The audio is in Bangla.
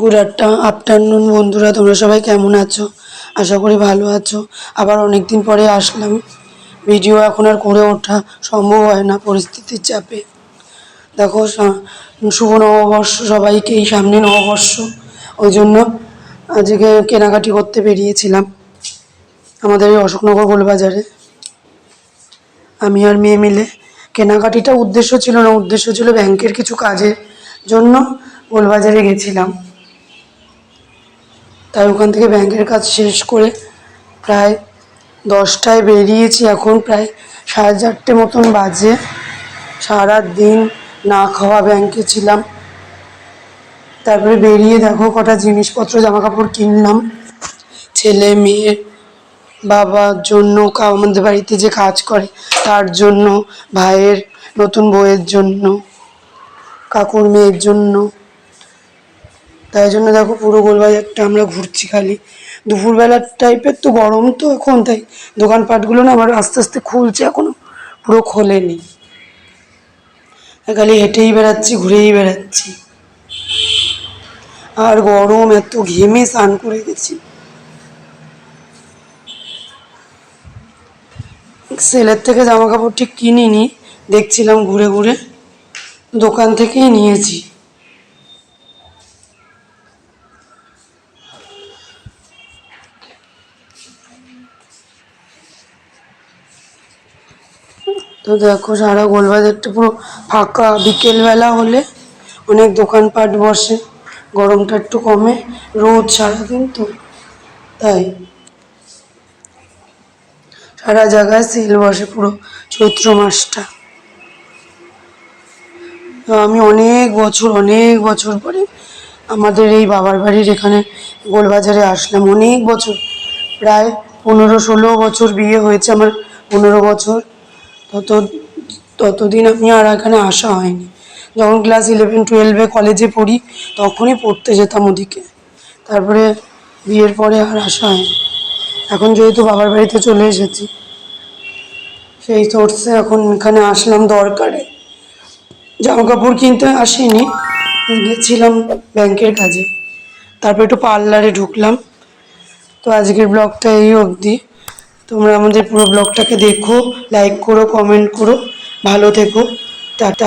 গুড আফটারনুন বন্ধুরা, তোমরা সবাই কেমন আছো? আশা করি ভালো আছো। আবার অনেক দিন পরে আসলাম। ভিডিও এখন আর করে ওঠা সম্ভব হয় না পরিস্থিতির চাপে। দেখো শুভ নববর্ষ, সবাইকেই সামনে নববর্ষ। ওই জন্য আজকে কেনাকাটি করতে বেরিয়েছিলাম। আমাদের এই অশোকনগর গোলবাজারে। আমি আর মেয়ে মিলে। কেনাকাটিটা উদ্দেশ্য ছিল না, উদ্দেশ্য ছিল ব্যাংকের কিছু কাজের জন্য গোলবাজারে গেছিলাম। তাই ওখান থেকে ব্যাংকের কাজ শেষ করে প্রায় দশটায় বেরিয়েছি এখন, প্রায় সাড়ে চারটে মতন বাজে। সারা দিন না খাওয়া ব্যাংকে ছিলাম। তারপরে বেরিয়ে দেখো কটা জিনিসপত্র জামা কাপড় কিনলাম। ছেলে, মেয়ে, বাবার জন্য আমাদের বাড়িতে যে কাজ করে তার জন্য, ভাইয়ের নতুন বউয়ের জন্য, কাকুর মেয়ের জন্য। তাই জন্য দেখো পুরো গোলবাজারটা আমরা ঘুরছি খালি। দুপুরবেলার টাইপের তো গরম তো এখন, তাই দোকানপাটগুলো না আমার আস্তে আস্তে খুলছে এখনও, পুরো খোলেনি। খালি হেঁটেই বেড়াচ্ছি, ঘুরেই বেড়াচ্ছি। আর গরম, এত ঘেমে স্নান করে গেছি। সেলের থেকে জামা কাপড় ঠিক কিনিনি, দেখছিলাম ঘুরে ঘুরে। দোকান থেকেই নিয়েছি। তো দেখো সারা গোলবাজারটা পুরো ফাঁকা। বিকেলবেলা হলে অনেক দোকানপাট বসে, গরমটা একটু কমে, রোদ সারাদিন তো, তাই। সারা জায়গায় সেল বসে পুরো চৈত্র মাসটা। তো আমি অনেক বছর অনেক বছর পরে আমাদের এই বাবার বাড়ির এখানে গোলবাজারে আসলাম। অনেক বছর, প্রায় পনেরো ষোলো বছর বিয়ে হয়েছে আমার, পনেরো বছর। তত, ততদিন আমি আর এখানে আসা হয়নি। যখন ক্লাস ইলেভেন টুয়েলভে কলেজে পড়ি, তখনই পড়তে যেতাম ওদিকে। তারপরে বিয়ের পরে আর আসা হয়নি। এখন যেহেতু বাবার বাড়িতে চলে এসেছি, সেই সোর্সে এখন এখানে আসলাম দরকারে। জামা কাপড় কিনতে আসিনি, গেছিলাম ব্যাংকের কাজে। তারপর একটু পার্লারে ঢুকলাম। তো আজকের ব্লগটা এই অবধি। তোমরা আমাদের পুরো ব্লগটাকে দেখো লাইক করো কমেন্ট করো ভালো থেকো টাটা।